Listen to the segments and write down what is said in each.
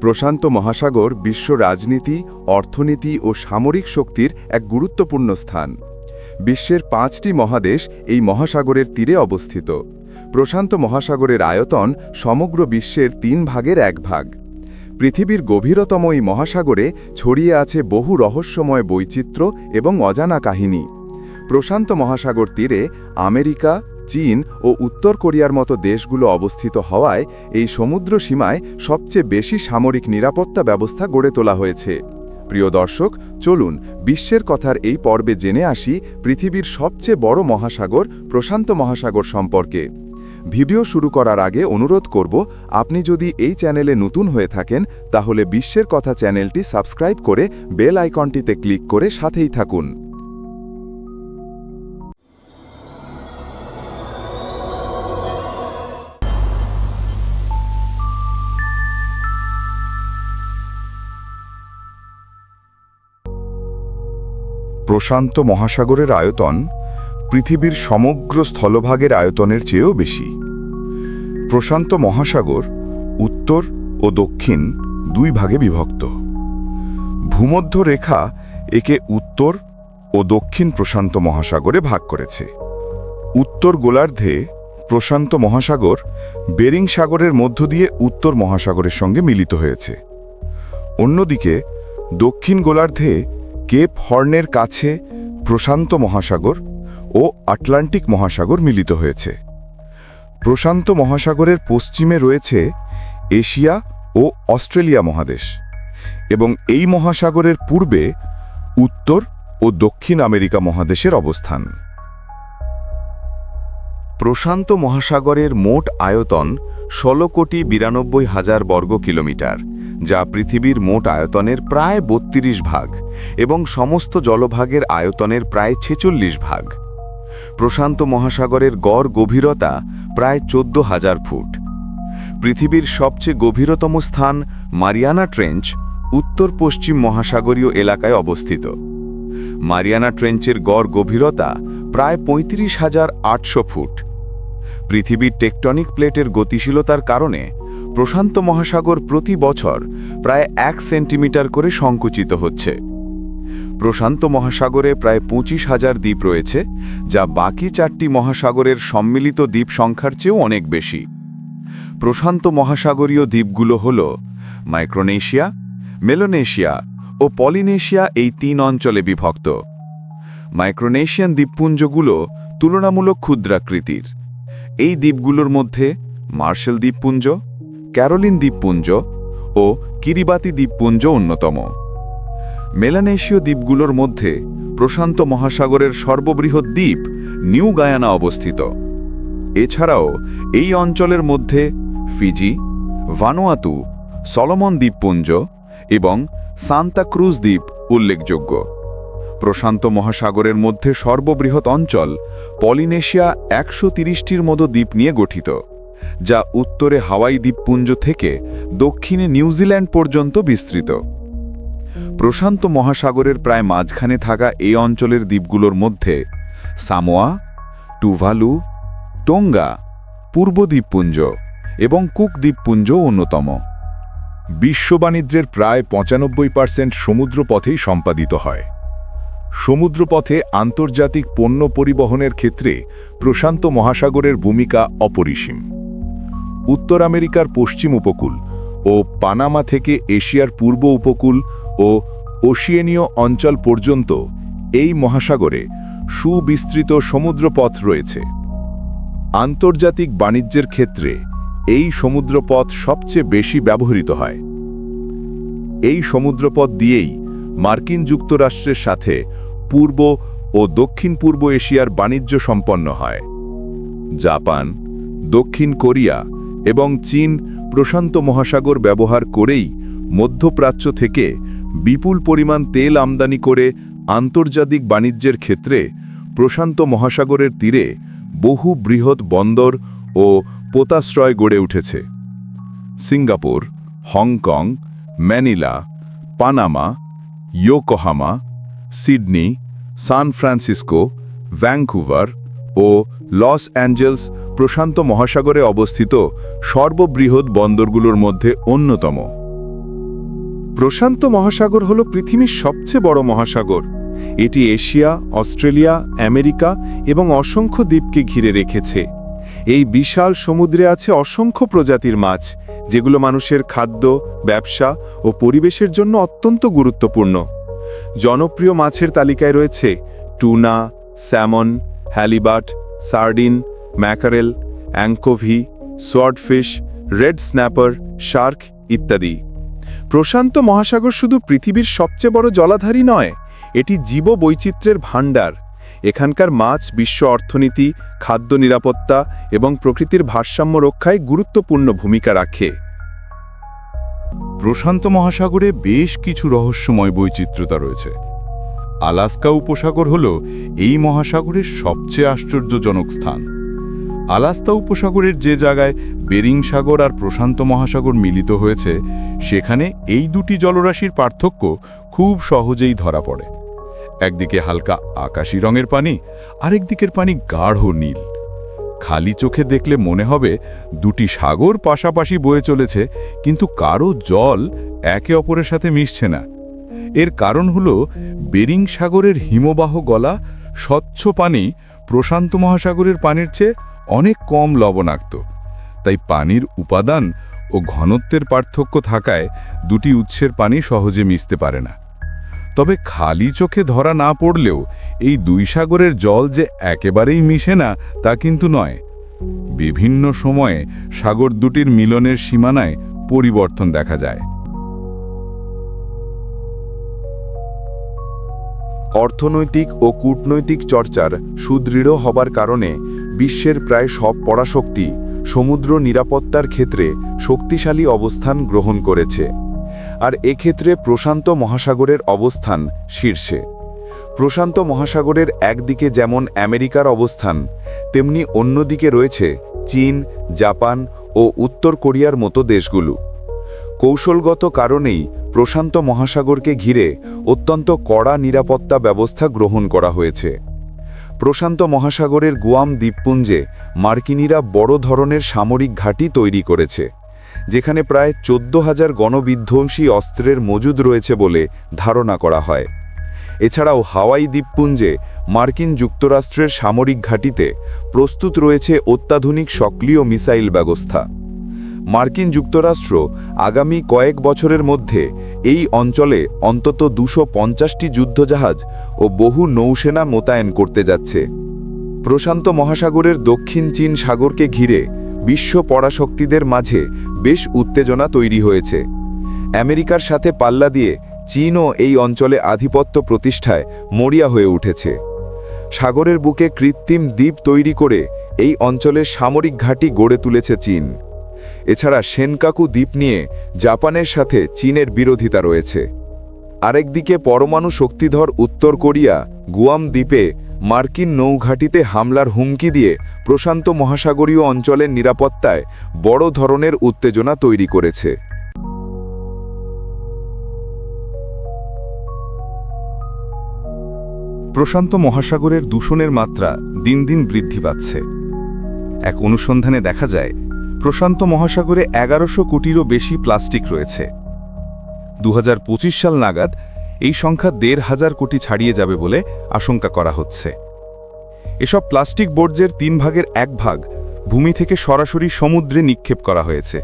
প্রশান্ত মহাসাগর বিশ্ব রাজনীতি, অর্থনীতি ও সামরিক শক্তির এক গুরুত্বপূর্ণ স্থান। বিশ্বের পাঁচটি মহাদেশ এই মহাসাগরের তীরে অবস্থিত। প্রশান্ত মহাসাগরের আয়তন সমগ্র বিশ্বের তিন ভাগের এক ভাগ। পৃথিবীর গভীরতম এই মহাসাগরে ছড়িয়ে আছে বহু রহস্যময় বৈচিত্র্য এবং অজানা কাহিনী। প্রশান্ত মহাসাগর তীরে আমেরিকা চীন ও উত্তর কোরিয়ার মতো দেশগুলো অবস্থিত হওয়ায় এই সমুদ্র সীমায় সবচেয়ে বেশি সামরিক নিরাপত্তা ব্যবস্থা গড়ে তোলা হয়েছে। প্রিয় দর্শক, চলুন বিশ্বের কথার এই পর্বে জেনে আসি পৃথিবীর সবচেয়ে বড় মহাসাগর, প্রশান্ত মহাসাগর সম্পর্কে। ভিডিও শুরু করার আগে অনুরোধ করব, আপনি যদি এই চ্যানেলে নতুন হয়ে থাকেন, তাহলে বিশ্বের কথা চ্যানেলটি সাবস্ক্রাইব করে বেল আইকনটিতে ক্লিক করে সাথেই থাকুন। প্রশান্ত মহাসাগরের আয়তন পৃথিবীর সমগ্র স্থলভাগের আয়তনের চেয়েও বেশি। প্রশান্ত মহাসাগর উত্তর ও দক্ষিণ দুই ভাগে বিভক্ত। ভূমধ্য রেখা একে উত্তর ও দক্ষিণ প্রশান্ত মহাসাগরে ভাগ করেছে। উত্তর গোলার্ধে প্রশান্ত মহাসাগর বেরিং সাগরের মধ্য দিয়ে উত্তর মহাসাগরের সঙ্গে মিলিত হয়েছে। অন্যদিকে দক্ষিণ গোলার্ধে কেপ হর্নের কাছে প্রশান্ত মহাসাগর ও আটলান্টিক মহাসাগর মিলিত হয়েছে। প্রশান্ত মহাসাগরের পশ্চিমে রয়েছে এশিয়া ও অস্ট্রেলিয়া মহাদেশ এবং এই মহাসাগরের পূর্বে উত্তর ও দক্ষিণ আমেরিকা মহাদেশের অবস্থান। প্রশান্ত মহাসাগরের মোট আয়তন ষোলো কোটি বিরানব্বই হাজার বর্গ কিলোমিটার। যা পৃথিবীর মোট আয়তনের প্রায় বত্রিশ ভাগ এবং সমস্ত জলভাগের আয়তনের প্রায় ছেচল্লিশ ভাগ। প্রশান্ত মহাসাগরের গড় গভীরতা প্রায় চোদ্দ হাজার ফুট। পৃথিবীর সবচেয়ে গভীরতম স্থান মারিয়ানা ট্রেঞ্চ, উত্তর পশ্চিম মহাসাগরীয় এলাকায় অবস্থিত। মারিয়ানা ট্রেঞ্চের গড় গভীরতা প্রায় পঁয়ত্রিশ হাজার আটশো ফুট। পৃথিবীর টেকটনিক প্লেটের গতিশীলতার কারণে প্রশান্ত মহাসাগর প্রতি বছর প্রায় এক সেন্টিমিটার করে সংকুচিত হচ্ছে। প্রশান্ত মহাসাগরে প্রায় পঁচিশ হাজার দ্বীপ রয়েছে, যা বাকি চারটি মহাসাগরের সম্মিলিত দ্বীপ সংখ্যার চেয়েও অনেক বেশি। প্রশান্ত মহাসাগরীয় দ্বীপগুলো হল মাইক্রোনেশিয়া, মেলোনেশিয়া ও পলিনেশিয়া এই তিন অঞ্চলে বিভক্ত। মাইক্রোনেশিয়ান দ্বীপপুঞ্জগুলো তুলনামূলক ক্ষুদ্রাকৃতির। এই দ্বীপগুলোর মধ্যে মার্শাল দ্বীপপুঞ্জ ক্যারোলিন দ্বীপপুঞ্জ ও কিরিবাতি দ্বীপপুঞ্জ অন্যতম। মেলানেশীয় দ্বীপগুলোর মধ্যে প্রশান্ত মহাসাগরের সর্ববৃহৎ দ্বীপ নিউ গায়ানা অবস্থিত। এছাড়াও এই অঞ্চলের মধ্যে ফিজি, ভানুয়াতু, সলোমন দ্বীপপুঞ্জ এবং সান্তা ক্রুজ দ্বীপ উল্লেখযোগ্য। প্রশান্ত মহাসাগরের মধ্যে সর্ববৃহৎ অঞ্চল পলিনেশিয়া একশো তিরিশটির মতো দ্বীপ নিয়ে গঠিত। যা উত্তরে হাওয়াই দ্বীপপুঞ্জ থেকে দক্ষিণে নিউজিল্যান্ড পর্যন্ত বিস্তৃত। প্রশান্ত মহাসাগরের প্রায় মাঝখানে থাকা এই অঞ্চলের দ্বীপগুলোর মধ্যে সামোয়া, টুভালু, টোঙ্গা পূর্ব দ্বীপপুঞ্জ এবং কুক দ্বীপপুঞ্জ অন্যতম। বিশ্ব বাণিজ্যের প্রায় পঁচানব্বই পার্সেন্ট সমুদ্রপথেই সম্পাদিত হয়। সমুদ্রপথে আন্তর্জাতিক পণ্য পরিবহনের ক্ষেত্রে প্রশান্ত মহাসাগরের ভূমিকা অপরিসীম। উত্তর আমেরিকার পশ্চিম উপকূল ও পানামা থেকে এশিয়ার পূর্ব উপকূল ও ওশিয়েনীয় অঞ্চল পর্যন্ত এই মহাসাগরে সুবিস্তৃত সমুদ্রপথ রয়েছে। আন্তর্জাতিক বাণিজ্যের ক্ষেত্রে এই সমুদ্রপথ সবচেয়ে বেশি ব্যবহৃত হয়। এই সমুদ্রপথ দিয়েই মার্কিন যুক্তরাষ্ট্রের সাথে পূর্ব ও দক্ষিণ পূর্ব এশিয়ার বাণিজ্য সম্পন্ন হয়। জাপান, দক্ষিণ কোরিয়া এবং চীন প্রশান্ত মহাসাগর ব্যবহার করেই মধ্যপ্রাচ্য থেকে বিপুল পরিমাণ তেল আমদানি করে আন্তর্জাতিক বাণিজ্যের ক্ষেত্রে প্রশান্ত মহাসাগরের তীরে বহু বৃহৎ বন্দর ও পোতাশ্রয় গড়ে উঠেছে। Singapore, Hong Kong, Manila, Panama, Yokohama, Sydney, San Francisco Vancouver ও লস অ্যাঞ্জেলস প্রশান্ত মহাসাগরে অবস্থিত সর্ববৃহৎ বন্দরগুলোর মধ্যে অন্যতম। প্রশান্ত মহাসাগর হল পৃথিবীর সবচেয়ে বড় মহাসাগর। এটি এশিয়া, অস্ট্রেলিয়া, আমেরিকা এবং অসংখ্য দ্বীপকে ঘিরে রেখেছে। এই বিশাল সমুদ্রে আছে অসংখ্য প্রজাতির মাছ, যেগুলো মানুষের খাদ্য, ব্যবসা ও পরিবেশের জন্য অত্যন্ত গুরুত্বপূর্ণ। জনপ্রিয় মাছের তালিকায় রয়েছে tuna, salmon halibut sardine mackerel anchovy swordfish, red snapper, shark ইত্যাদি। প্রশান্ত মহাসাগর শুধু পৃথিবীর সবচেয়ে বড় জলাধারী নয়, এটি জীব বৈচিত্র্যের ভাণ্ডার। এখানকার মাছ, বিশ্ব অর্থনীতি, খাদ্য নিরাপত্তা এবং প্রকৃতির ভারসাম্য রক্ষায় গুরুত্বপূর্ণ ভূমিকা রাখে। প্রশান্ত মহাসাগরে বেশ কিছু রহস্যময় বৈচিত্র্যতা রয়েছে। আলাস্কা উপসাগর হল এই মহাসাগরের সবচেয়ে আশ্চর্যজনক স্থান। আলাস্কা উপসাগরের যে জায়গায় বেরিং সাগর আর প্রশান্ত মহাসাগর মিলিত হয়েছে, সেখানে এই দুটি জলরাশির পার্থক্য খুব সহজেই ধরা পড়ে। একদিকে হালকা আকাশি রঙের পানি, আরেক দিকের পানি গাঢ় নীল। খালি চোখে দেখলে মনে হবে দুটি সাগর পাশাপাশি বয়ে চলেছে, কিন্তু কারও জল একে অপরের সাথে মিশছে না। এর কারণ হল বেরিং সাগরের হিমবাহ গলা, স্বচ্ছ পানি প্রশান্ত মহাসাগরের পানির চেয়ে অনেক কম লবণাক্ত। তাই পানির উপাদান ও ঘনত্বের পার্থক্য থাকায় দুটি উৎসের পানি সহজে মিশতে পারে না। তবে খালি চোখে ধরা না পড়লেও এই দুই সাগরের জল যে একেবারেই মিশে না, তা কিন্তু নয়। বিভিন্ন সময়ে সাগর দুটির মিলনের সীমানায় পরিবর্তন দেখা যায়। অর্থনৈতিক ও কূটনৈতিক চর্চার সুদৃঢ় হবার কারণে বিশ্বের প্রায় সব পরাশক্তি সমুদ্র নিরাপত্তার ক্ষেত্রে শক্তিশালী অবস্থান গ্রহণ করেছে। আর এক্ষেত্রে প্রশান্ত মহাসাগরের অবস্থান শীর্ষে। প্রশান্ত মহাসাগরের একদিকে যেমন আমেরিকার অবস্থান, তেমনি অন্যদিকে রয়েছে চীন, জাপান ও উত্তর কোরিয়ার মতো দেশগুলো। কৌশলগত কারণেই প্রশান্ত মহাসাগরকে ঘিরে অত্যন্ত কড়া নিরাপত্তা ব্যবস্থা গ্রহণ করা হয়েছে। প্রশান্ত মহাসাগরের গুয়াম দ্বীপপুঞ্জে মার্কিনীরা বড় ধরনের সামরিক ঘাঁটি তৈরি করেছে, যেখানে প্রায় চোদ্দ হাজার গণবিধ্বংসী অস্ত্রের মজুদ রয়েছে বলে ধারণা করা হয়। এছাড়াও হাওয়াই দ্বীপপুঞ্জে মার্কিন যুক্তরাষ্ট্রের সামরিক ঘাঁটিতে প্রস্তুত রয়েছে অত্যাধুনিক সক্রিয় মিসাইল ব্যবস্থা। মার্কিন যুক্তরাষ্ট্র আগামী কয়েক বছরের মধ্যে এই অঞ্চলে অন্তত দুশো পঞ্চাশটি যুদ্ধজাহাজ ও বহু নৌসেনা মোতায়েন করতে যাচ্ছে। প্রশান্ত মহাসাগরের দক্ষিণ চীন সাগরকে ঘিরে বিশ্ব পরাশক্তিদের মাঝে বেশ উত্তেজনা তৈরি হয়েছে। আমেরিকার সাথে পাল্লা দিয়ে চীনও এই অঞ্চলে আধিপত্য প্রতিষ্ঠায় মরিয়া হয়ে উঠেছে। সাগরের বুকে কৃত্রিম দ্বীপ তৈরি করে এই অঞ্চলের সামরিক ঘাঁটি গড়ে তুলেছে চীন। এছাড়া সেনকাকু দ্বীপ নিয়ে জাপানের সাথে চীনের বিরোধিতা রয়েছে। আরেকদিকে পরমাণু শক্তিধর উত্তর কোরিয়া গুয়াম দ্বীপে মার্কিন নৌঘাটিতে হামলার হুমকি দিয়ে প্রশান্ত মহাসাগরীয় অঞ্চলের নিরাপত্তায় বড় ধরনের উত্তেজনা তৈরি করেছে। প্রশান্ত মহাসাগরের দূষণের মাত্রা দিন দিন বৃদ্ধি পাচ্ছে। এক অনুসন্ধানে দেখা যায় প্রশান্ত মহাসাগরে এগারোশো কোটিরও বেশি প্লাস্টিক রয়েছে। দু হাজার পঁচিশ সাল নাগাদ এই সংখ্যা দেড় হাজার কোটি ছাড়িয়ে যাবে বলে আশঙ্কা করা হচ্ছে। এসব প্লাস্টিক বর্জ্যের তিন ভাগের এক ভাগ ভূমি থেকে সরাসরি সমুদ্রে নিক্ষেপ করা হয়েছে।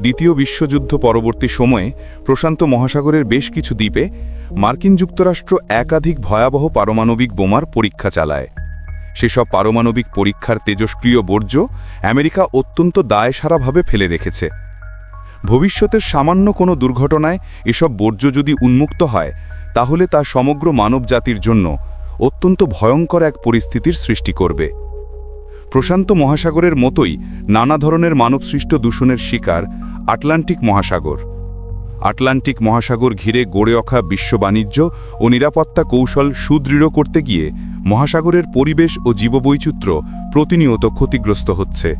দ্বিতীয় বিশ্বযুদ্ধ পরবর্তী সময়ে প্রশান্ত মহাসাগরের বেশ কিছু দ্বীপে মার্কিন যুক্তরাষ্ট্র একাধিক ভয়াবহ পারমাণবিক বোমার পরীক্ষা চালায়। সেসব পারমাণবিক পরীক্ষার তেজস্ক্রিয় বর্জ্য আমেরিকা অত্যন্ত দায়সারাভাবে ফেলে রেখেছে। ভবিষ্যতের সামান্য কোনো দুর্ঘটনায় এসব বর্জ্য যদি উন্মুক্ত হয়, তাহলে তা সমগ্র মানবজাতির জন্য অত্যন্ত ভয়ঙ্কর এক পরিস্থিতির সৃষ্টি করবে। প্রশান্ত মহাসাগরের মতোই নানা ধরনের মানবসৃষ্ট দূষণের শিকার আটলান্টিক মহাসাগর। আটলান্টিক মহাসাগর ঘিরে গড়ে ওঠা বিশ্ব বাণিজ্য ও নিরাপত্তা কৌশল সুদৃঢ় করতে গিয়ে মহাসাগরের পরিবেশ ও জীববৈচিত্র্য প্রতিনিয়ত ক্ষতিগ্রস্ত হচ্ছে।